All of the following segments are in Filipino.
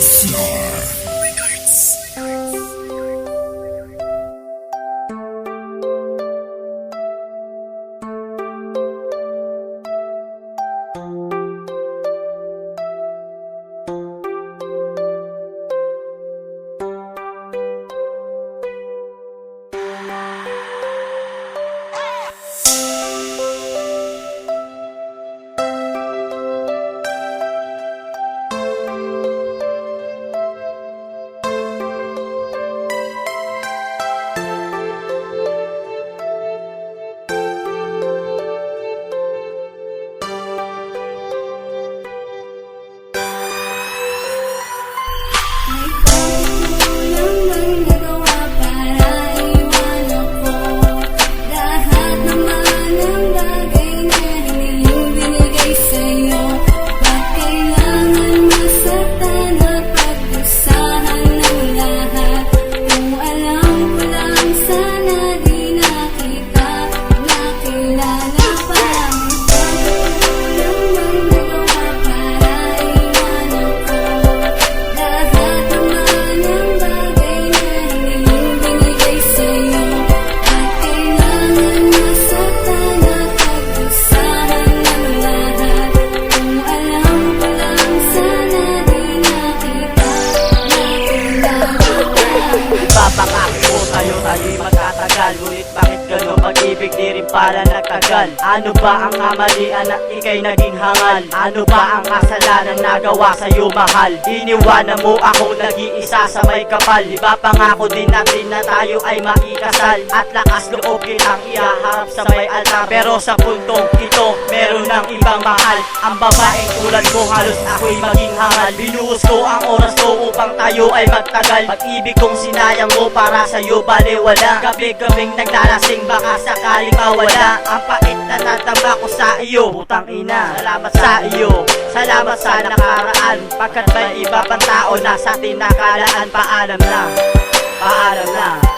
May pag-ibig di nagtagal Ano ba ang kamalian na ikay naging hangal? Ano ba ang kasalanan nagawa sa'yo mahal? Iniwanan mo akong nag-iisa sa may kapal. Di ba pangako din natin na tayo ay makikasal. At lakas loob kitang ihaharap sa may altar. Pero sa puntong ito meron ng ibang mahal. Ang babaeng tulad ko halos ako'y maging hangal. Binuhos ko ang oras ko upang tayo ay magtagal. Pag-ibig kong sinayang mo para sa'yo baliwala Gabi-gabing naglalasing baka sakaling mawala. Ang pait na natama ko sa iyo Putang ina, salamat sa iyo Salamat sa nakaraan. Pagkat may iba pang tao na sa tinakalaan Paalam na, paalam na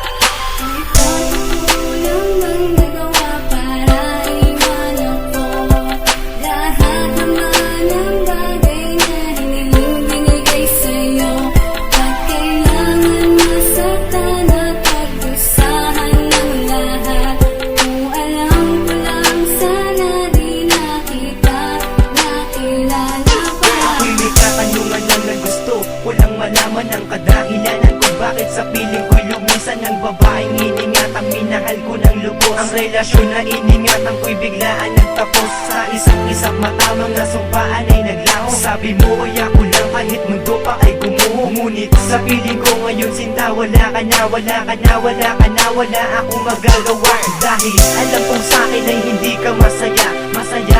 ko'y lumisan ng babaeng iningatan Minahal ko ng lubos. Ang relasyon na iningatan ko'y biglaan nagtapos Sa isang isang matamang na sumpaan ay naglaho. Sabi mo ay ako lang kahit mundo pa ay gumuho Ngunit sa piling ko ngayon sinta wala ka na Wala ka na, wala ka na, wala akong magagawa. Dahil alam kong sa akin ay hindi ka masaya. Masaya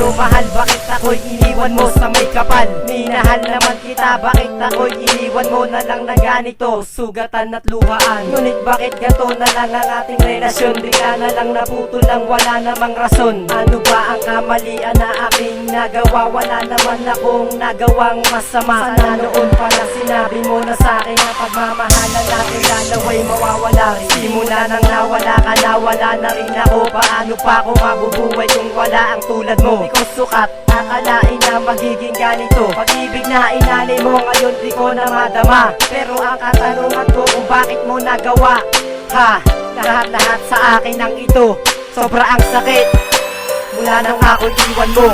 iyo mahal? Bakit ako'y iniwan mo sa may kapal? Minahal naman kita, bakit ako'y iniwan mo na lang na ganito? Sugatan at luhaan Ngunit bakit gato na lang ang ating relasyon? Bigla na lang naputol lang wala namang rason Ano ba ang kamalian na aking nagawa? Wala naman akong nagawang masama Sana noon pa na sinabi mo na sa akin Ang pagmamahalan natin lalaway mawawala Simula nang nawala ka na wala na rin ako Paano pa ako mabubuhay kung wala ang tulad mo Di ko sukat, akalain na magiging ganito. Pag-ibig na inali mo ngayon di ko na madama. Pero ang katanungan ko kung bakit mo nagawa. Ha, lahat-lahat sa akin ang ito. Sobra ang sakit. Mula nang ako iwan mo